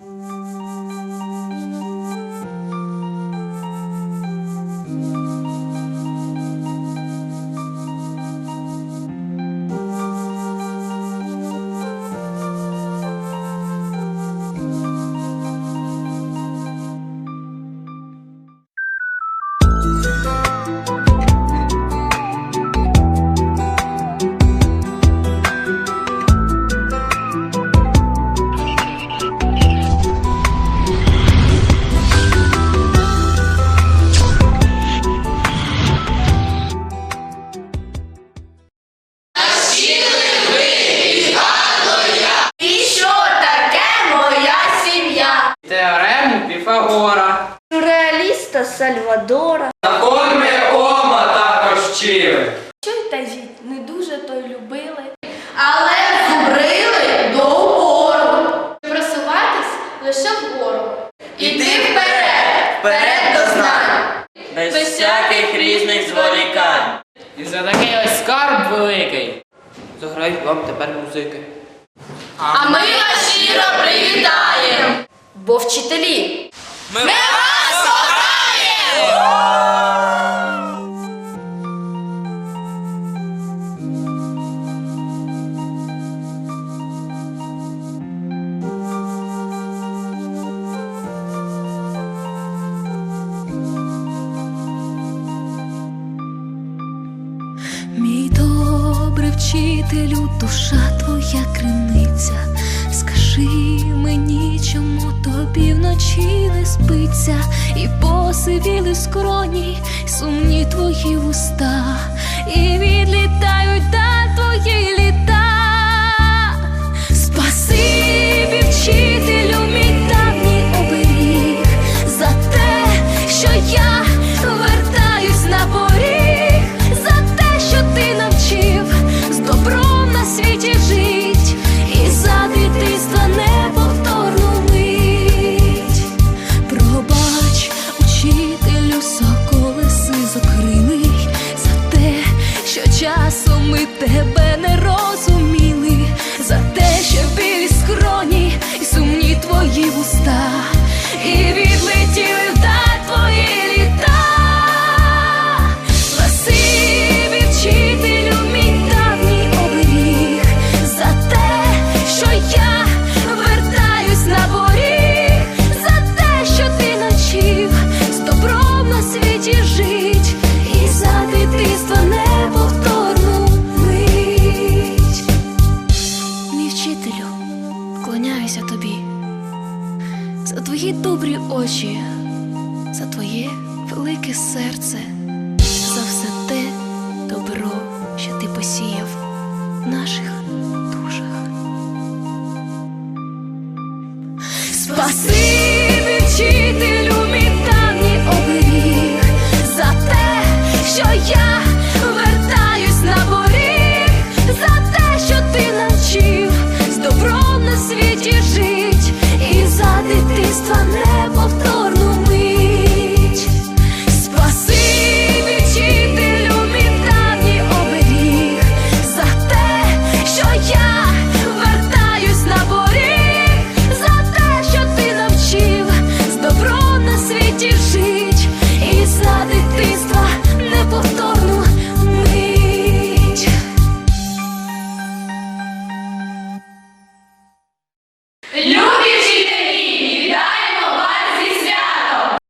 І Теорему Піфагора. Реаліста Сальвадора. Закони Ома також вчили. Що й та жіть, не дуже то й любили. Але зубрили до упору. Просуватись лише вгору. Іти вперед, вперед до знань. без всяких різних зволікань. І за такий ось скарб великий. Заграють вам тепер музики. А ми вас щиро привітаємо. Бо вчителі. Ми, вас кохаємо! Мій добрий вчителю, душа твоя криниця. Скажи мені, чому тобі вночі не спиться, і посивіли скроні, сумні твої вуста, і відлітають ми тебе не розуміли, за те, що білі скроні і сумні твої вуста, твої добрі очі, за твоє велике серце, за все те добро, що ти посіяв наших